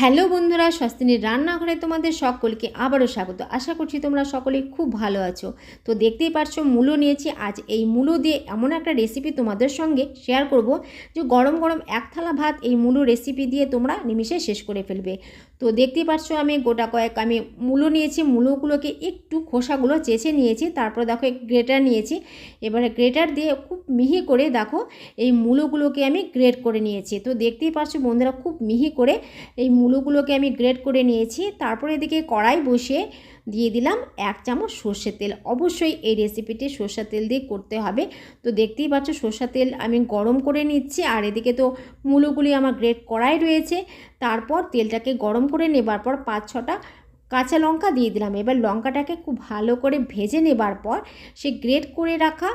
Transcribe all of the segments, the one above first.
Hello বন্ধুরা, স্বস্তিনীর রান্নাঘরে তোমাদের সকলকে আবারও স্বাগত। আশা করছি তোমরা সকলে খুব ভালো আছো। তো দেখতেই পারছ, মূলো নিয়েছি। আজ এই মূলো দিয়ে এমন একটা রেসিপি তোমাদের সঙ্গে শেয়ার করব যে গরম গরম এক থালা ভাত এই মূলো রেসিপি দিয়ে তোমরা নিমিশে শেষ করে ফেলবে। তো দেখতে পাচ্ছ আমি গোটা কয়েক, আমি মূলো নিয়েছি, মূলোগুলোকে একটু খোসাগুলো চেঁচে নিয়েছি, তারপর দেখো গ্রেটার নিয়েছি। এবারে গ্রেটার দিয়ে খুব মিহি করে দেখো এই মূলোগুলোকে আমি গ্রেট করে নিয়েছি। তো দেখতেই পাচ্ছ বন্ধুরা খুব মিহি করে এই মূলোগুলোকে আমি গ্রেট করে নিয়েছি। তারপরে এদিকে কড়াই বসিয়ে দিয়ে দিলাম এক চামচ সর্ষের তেল। অবশ্যই এই রেসিপিটি সর্ষের তেল দিয়ে করতে হবে। তো দেখতেই পাচ্ছ সর্ষের তেল আমি গরম করে নিচ্ছি আর এদিকে তো মূলোগুলি আমার গ্রেট করাই রয়েছে। তারপর তেলটাকে গরম করে নেবার পর পাঁচ ছটা কাঁচা লঙ্কা দিয়ে দিলাম। এবার লঙ্কাটাকে খুব ভালো করে ভেজে নেবার পর সে গ্রেট করে রাখা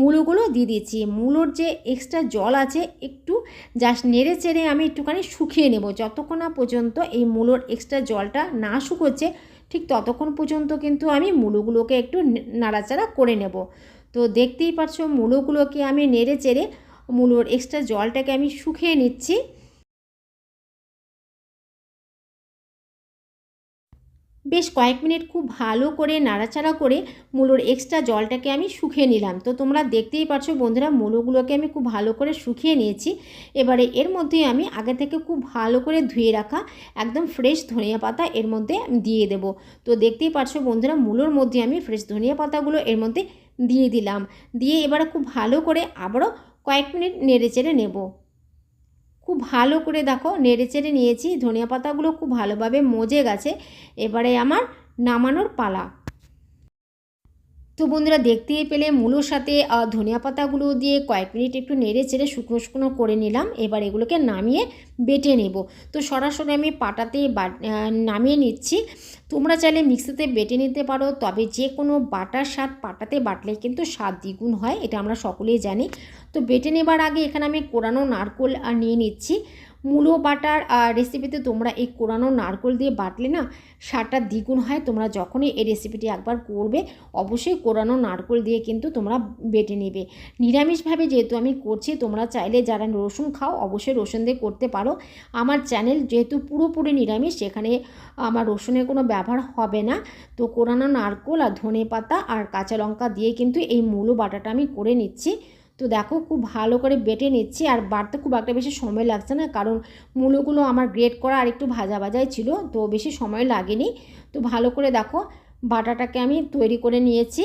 মূলোগুলো দিয়ে দিয়েছি মূলোর যে এক্সট্রা জল আছে একটু জাস্ট নেড়ে চেড়ে আমি একটুখানি শুকিয়ে নেব। যতক্ষণ না পর্যন্ত এই মূলোর এক্সট্রা জলটা না শুকোচ্ছে ঠিক ততক্ষণ পর্যন্ত কিন্তু আমি মুলোগুলোকে একটু নাড়াচাড়া করে নেব। তো দেখতেই পাচ্ছ মুলোগুলোকে আমি নেড়ে চেড়ে মুলোর এক্সট্রা জলটাকে আমি শুকিয়ে নিচ্ছি। বেশ কয়েক মিনিট খুব ভালো করে নাড়াচাড়া করে মূলোর এক্সট্রা জলটাকে আমি শুকিয়ে নিলাম। তো তোমরা দেখতেই পাচ্ছ বন্ধুরা, মূলোগুলোকে আমি খুব ভালো করে শুকিয়ে নিয়েছি। এবারে এর মধ্যে আমি আগে থেকে খুব ভালো করে ধুয়ে রাখা একদম ফ্রেশ ধনিয়া পাতা এর মধ্যে দিয়ে দেব। তো দেখতেই পাচ্ছ বন্ধুরা, মূলোর মধ্যে আমি ফ্রেশ ধনিয়া পাতাগুলো এর মধ্যে দিয়ে দিলাম। দিয়ে এবারে খুব ভালো করে আবারও কয়েক মিনিট নেড়ে চেড়ে নেব। খুব ভালো করে দেখো, নেড়ে চেড়ে নিয়েছি। ধনিয়া পাতাগুলো খুব ভালোভাবে মজে গেছে। এবারে আমার নামানোর পালা। তো বন্ধুরা দেখতেই পেলে মূলোর সাথে ধনিয়া পাতাগুলো দিয়ে কয়েক মিনিট একটু নেড়ে চেড়ে শুকনো শুকনো করে নিলাম। এবার এগুলোকে নামিয়ে বেটে নেব। তো সরাসরি আমি পাটাতে নামিয়ে নিচ্ছি। তোমরা চাইলে মিক্সিতে বেটে নিতে পারো, তবে যে কোনো বাটার স্বাদ পাটাতে বাটলে কিন্তু স্বাদ দ্বিগুণ হয়, এটা আমরা সকলেই জানি। তো বেটে নেবার আগে এখানে আমি কোরানো নারকোল নিয়ে নিচ্ছি। মূলো বাটার রেসিপিতে তোমরা এই কোরানো নারকোল দিয়ে বাটলে না সারটা দ্বিগুণ হয়। তোমরা যখনই এই রেসিপিটি একবার করবে, অবশ্যই কোরানো নারকোল দিয়ে কিন্তু তোমরা বেটে নেবে। নিরামিষভাবে যেহেতু আমি করছি, তোমরা চাইলে যারা রসুন খাও, অবশ্যই রসুন দিয়ে করতে পারো। আমার চ্যানেল যেহেতু পুরোপুরি নিরামিষ, সেখানে আমার রসুনের কোনো ব্যবহার হবে না। তো কোরানো নারকোল আর ধনে পাতা আর কাঁচা লঙ্কা দিয়ে কিন্তু এই মূলো বাটাটা আমি করে নিচ্ছি। তো দেখো খুব ভালো করে বেটে নিচ্ছি আর বাড়তে খুব একটা বেশি সময় লাগছে না, কারণ মূলোগুলো আমার গ্রেট করা আর একটু ভাজা ভাজাই ছিল, তো বেশি সময় লাগেনি। তো ভালো করে দেখো বাটাটাকে আমি তৈরি করে নিয়েছি।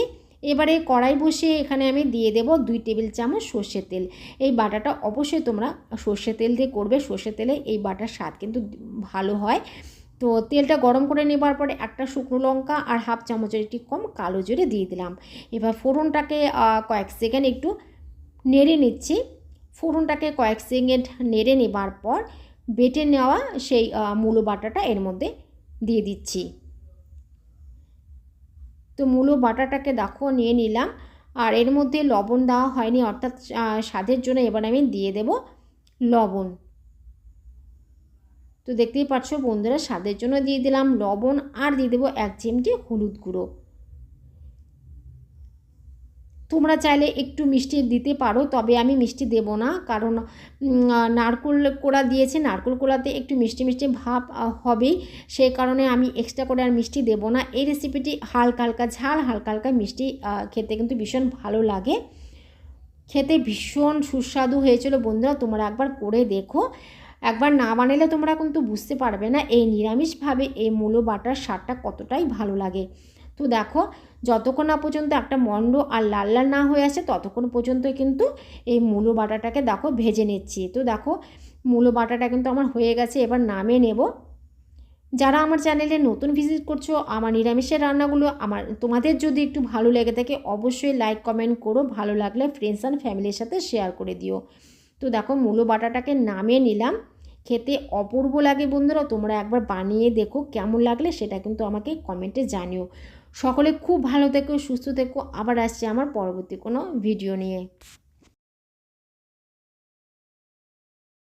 এবারে কড়াই বসিয়ে এখানে আমি দিয়ে দেব দুই টেবিল চামচ সর্ষের তেল। এই বাটাটা অবশ্যই তোমরা সর্ষের তেল দিয়ে করবে, সর্ষের তেলে এই বাটার স্বাদ কিন্তু ভালো হয়। তো তেলটা গরম করে নেবার পরে একটা শুকনো লঙ্কা আর হাফ চামচের একটি কম কালো জোরে দিয়ে দিলাম। এবার ফোড়নটাকে কয়েক সেকেন্ড একটু নেড়ে নিচ্ছি। ফোড়নটাকে কয়েক সেকেন্ড নেড়ে নেবার পর বেটে নেওয়া সেই মূলো বাটাটা এর মধ্যে দিয়ে দিচ্ছি। তো মূলো বাটাটাকে দেখো নিয়ে নিলাম। আর এর মধ্যে লবণ দেওয়া হয়নি, অর্থাৎ স্বাদের জন্য এবার আমি দিয়ে দেব লবণ। তো দেখতেই পাচ্ছ বন্ধুরা, স্বাদের জন্য দিয়ে দিলাম লবণ। আর দিয়ে দেবো এক চিমটি হলুদ গুঁড়ো। তোমরা চাইলে একটু মিষ্টি দিতে পারো, তবে আমি মিষ্টি দেব না। কারণ নারকোল কোড়া দিয়েছে, নারকোল কোড়াতে একটু মিষ্টি মিষ্টি ভাব হবেই সেই কারণে আমি এক্সট্রা করে আর মিষ্টি দেব না। এই রেসিপিটি হালকা হালকা ঝাল, হালকা হালকা মিষ্টি খেতে কিন্তু ভীষণ ভালো লাগে। খেতে ভীষণ সুস্বাদু হয়েছিল বন্ধুরা, তোমরা একবার করে দেখো। একবার না বানালে তোমরা কিন্তু বুঝতে পারবে না এই নিরামিষভাবে এই মূলো বাটার স্বাদটা কতটাই ভালো লাগে। তো দেখো, যতক্ষণ না পর্যন্ত একটা মন্ড আর লাল লাল না হয়ে আসে, ততক্ষণ পর্যন্ত কিন্তু এই মূলো বাটাটাকে দেখো ভেজে নিচ্ছি। তো দেখো, মূলো বাটাটা কিন্তু আমার হয়ে গেছে, এবার নামে নেব। যারা আমার চ্যানেলে নতুন ভিজিট করছ, আমার নিরামিষের রান্নাগুলো আমার, তোমাদের যদি একটু ভালো লেগে থাকে, অবশ্যই লাইক, কমেন্ট করো, ভালো লাগলে ফ্রেন্ডস অ্যান্ড ফ্যামিলির সাথে শেয়ার করে দিও। তো দেখো, মূলো বাটাটাকে নামে নিলাম। খেতে অপূর্ব লাগে বন্ধুরা। তোমরা একবার বানিয়ে দেখো, কেমন লাগলে সেটা কিন্তু আমাকে কমেন্টে জানিও। সকলে খুব ভালো থেকো, সুস্থ থেকো। আবার আসছে আমার পরবর্তী কোনো ভিডিও নিয়ে।